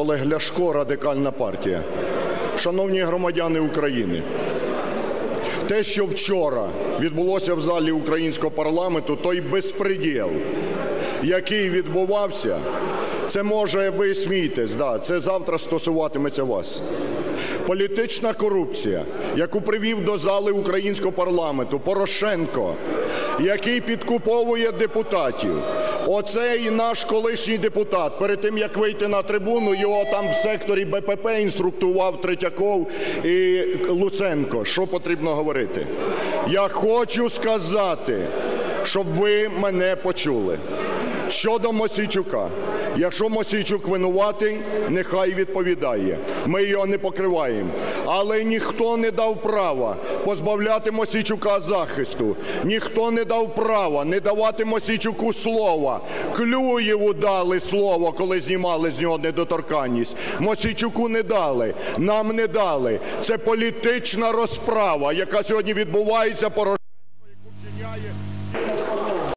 Олег Ляшко, Радикальна партія. Шановні громадяни України, те, що вчора відбулося в залі українського парламенту, той безпреділ, який відбувався, це може ви смієтесь, да, це завтра стосуватиметься вас. Політична корупція, яку привів до зали українського парламенту Порошенко, який підкуповує депутатів. Оцей наш колишній депутат, перед тим як вийти на трибуну, його там в секторі БПП інструктував Третьяков і Луценко. Що потрібно говорити? Я хочу сказати, щоб ви мене почули. Щодо Мосійчука, якщо Мосійчук винуватий, нехай відповідає. Ми його не покриваємо. Але ніхто не дав права позбавляти Мосійчука захисту. Ніхто не дав права не давати Мосійчуку слова. Клюєву дали слово, коли знімали з нього недоторканність. Мосійчуку не дали, нам не дали. Це політична розправа, яка сьогодні відбувається. Порошенко, яку